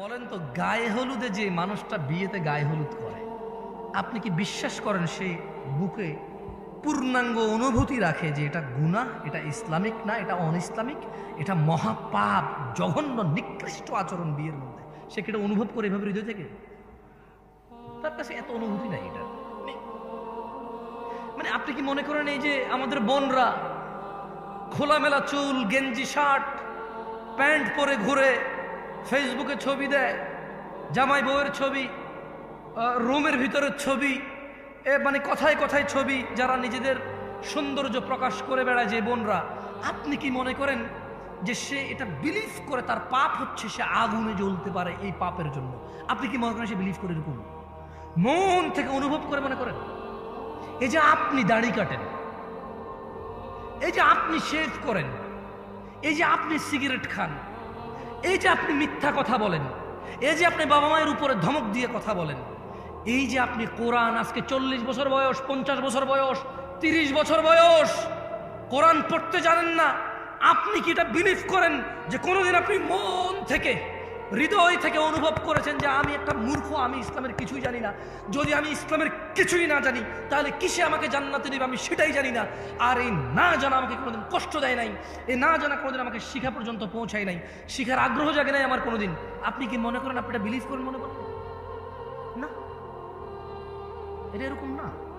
বলেন তো, গায়ে হলুদে যে মানুষটা বিয়েতে গায়ে হলুদ করে, আপনি কি বিশ্বাস করেন সে বুকে পূর্ণাঙ্গ অনুভূতি রাখে যে এটা গুনাহ, এটা ইসলামিক না, এটা অন ইসলামিক এটা মহাপাপ, জঘন্য, নিকৃষ্ট আচরণ বিয়ের মধ্যে? সে কি অনুভব করে এভাবে হৃদয় থেকে? তার কাছে এত অনুভূতি নাই এটা। মানে আপনি কি মনে করেন এই যে আমাদের বোনরা খোলামেলা চুল, গেঞ্জি, শার্ট, প্যান্ট পরে ঘুরে ফেসবুকে ছবি দেয়, জামাই বউয়ের ছবি রুমের ভিতরের ছবি, এ মানে কথায় কথায় ছবি যারা নিজেদের সৌন্দর্য প্রকাশ করে বেড়ায় যে বোনরা। আপনি কি মনে করেন যে সে এটা বিলিভ করে তার পাপ হচ্ছে, সে আগুনে জ্বলতে পারে এই পাপের জন্য? আপনি কি মনে করেন সে বিলিভ করে এরকম? মন থেকে অনুভব করে মনে করেন? এই যে আপনি দাড়ি কাটেন, এই যে আপনি শেভ করেন, এই যে আপনি সিগারেট খান এই যে আপনি মিথ্যা কথা বলেন, এই যে আপনি বাবা মায়ের উপরে ধমক দিয়ে কথা বলেন, এই যে আপনি কোরআন আজকে চল্লিশ বছর বয়স, পঞ্চাশ বছর বয়স, তিরিশ বছর বয়স, কোরআন পড়তে জানেন না, আপনি কি এটা বিলিভ করেন যে কোনোদিন আপনি মন থেকে হৃদয় থেকে অনুভব করেছেন যে আমি একটা মূর্খ, আমি ইসলামের কিছুই জানি না। যদি আমি ইসলামের কিছুই না জানি, তাহলে কিসে আমাকে জান্নাতে দেবে? আমি সেটাই জানি না। আর এই না জানা আমাকে কোনোদিন কষ্ট দেয় নাই। এই না জানা কোনোদিন আমাকে শিখা পর্যন্ত পৌঁছায় নাই। শিখার আগ্রহ জাগে নাই আমার কোনোদিন। আপনি কি মনে করেন আপনি এটা বিলিভ করেন মনে করেন? না। এটা এরকম না।